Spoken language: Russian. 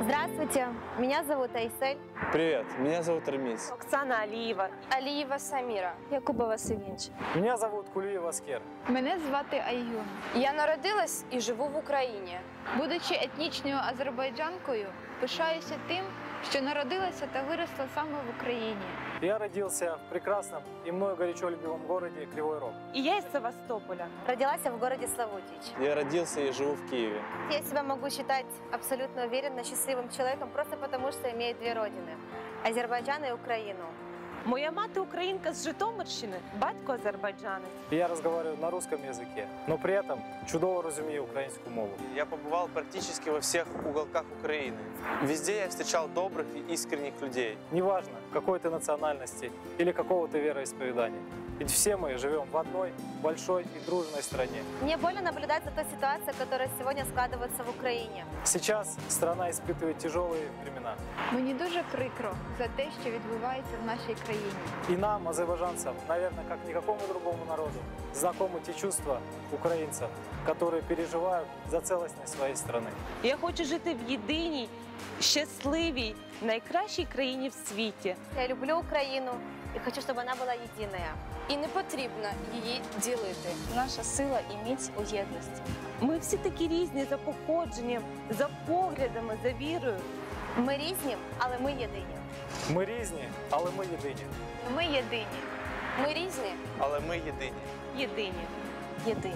Здравствуйте, меня зовут Айсель. Привет, меня зовут Рамис. Оксана Алієва. Алієва Саміра. Якубова Севінч. Меня зовут Кулиев Аскер. Мене звати Айюн. Я народилась і живу в Україні. Будучи етнічною азербайджанкою, пишаюся тим, що народилася та виросла саме в Україні. Я родился в прекрасном и мною горячо любимом городе Кривой Рог. І я із Севастополя. Родилась я в городе Славутич. Я родился и живу в Киеве. Я себя могу считать абсолютно уверенно счастливым человеком просто потому, что имею две родины – Азербайджан и Украину. Моя мати українка з Житомирщини, батько азербайджанець. И я разговариваю на русском языке, но при этом чудово разумею украинскую мову. Я побывал практически во всех уголках Украины. Везде я встречал добрых и искренних людей. Неважно, какой ты национальности или какого ты вероисповедания. Ведь все мы живем в одной большой и дружной стране. Мне больно наблюдать за той ситуацией, которая сегодня складывается в Украине. Сейчас страна испытывает тяжелые времена. Мені дуже прикро за те, що відбувається в нашій країні. И нам, азербайджанцам, наверное, как никакому другому народу, знакомы те чувства украинцев, которые переживают за целостность своей страны. Я хочу жити в єдиній, щасливій, найкращій країні в світі. Я люблю Украину и хочу, чтобы она была единая. І не потрібно її ділити. Наша сила і міць у єдності. Ми всі такі різні за походженням, за поглядами, за вірою. Ми різні, але ми єдині. Ми різні, але ми єдині. Ми єдині. Ми різні, Але ми єдині. Єдині. Єдині.